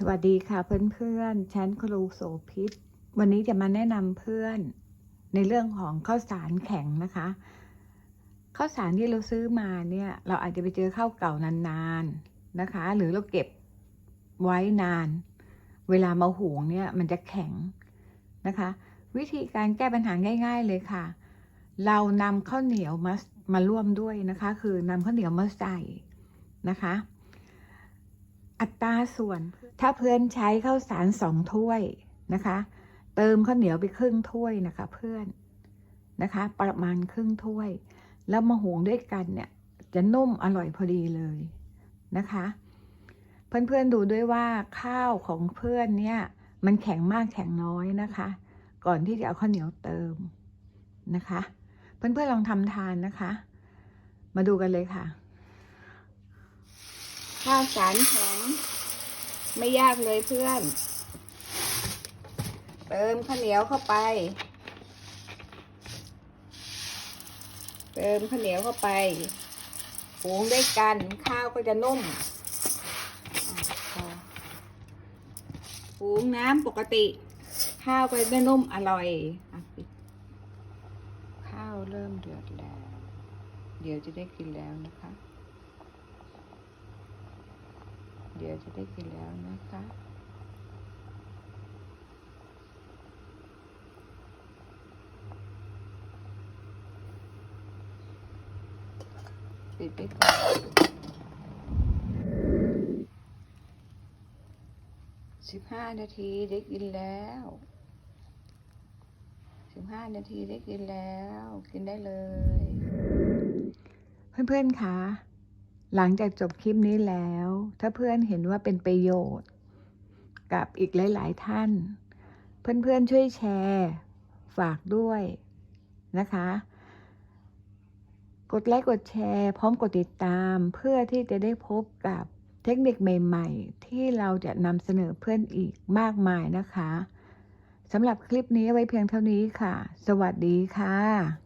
สวัสดีค่ะเพื่อนๆฉันครูโสพิษ วันนี้จะมาแนะนำเพื่อนในเรื่องของข้าวสารแข็งนะคะ ข้าวสารที่เราซื้อมาเนี่ย เราอาจจะไปเจอข้าวเก่านานๆนะคะ หรือเราเก็บไว้นาน เวลามาหุงเนี่ยมันจะแข็งนะคะ วิธีการแก้ปัญหาง่าย ๆ เลยค่ะ เรานำข้าวเหนียวมามาร่วมด้วยนะคะ คือนำข้าวเหนียวมาใส่นะคะ อัตราส่วน ถ้าเพื่อนใช้ข้าวสารสองถ้วยนะคะ เติมข้าวเหนียวไปครึ่งถ้วยนะคะ เพื่อนนะคะ ประมาณครึ่งถ้วย แล้วมาหุงด้วยกันเนี่ย จะนุ่มอร่อยพอดีเลยนะคะ เพื่อนๆดูด้วยว่าข้าวของเพื่อนเนี่ย มันแข็งมากแข็งน้อยนะคะ ก่อนที่จะเอาข้าวเหนียวเติมนะคะ เพื่อนๆลองทำทานนะคะ มาดูกันเลยค่ะ ข้าวสารแข็ง ไม่ยากเลยเพื่อน เติมข้าวเหนียวเข้าไป เติมข้าวเหนียวเข้าไปหุงด้วยกันข้าวก็จะนุ่มหุงน้ำปกติ ข้าวก็จะนุ่มอร่อยข้าวเริ่มเดือดแล้ว เดี๋ยวจะได้กินแล้วนะคะ เดี๋ยวจะได้กินแล้วนะคะปิดไปก่อนสิบห้านาทีได้กินแล้วสิบห้านาทีได้กินแล้ว กินได้เลย เพื่อนๆคะ หลังจากจบคลิปนี้แล้ว ถ้าเพื่อนเห็นว่าเป็นประโยชน์ กับอีกหลาย ๆ ท่าน เพื่อน ๆ ช่วยแชร์ ฝากด้วยนะคะ กดไลค์กดแชร์ พร้อมกดติดตามเพื่อที่จะได้พบกับเทคนิคใหม่ ๆ ที่เราจะนำเสนอเพื่อนอีกมากมายนะคะสำหรับคลิปนี้ไว้เพียงเท่านี้ค่ะ สวัสดีค่ะ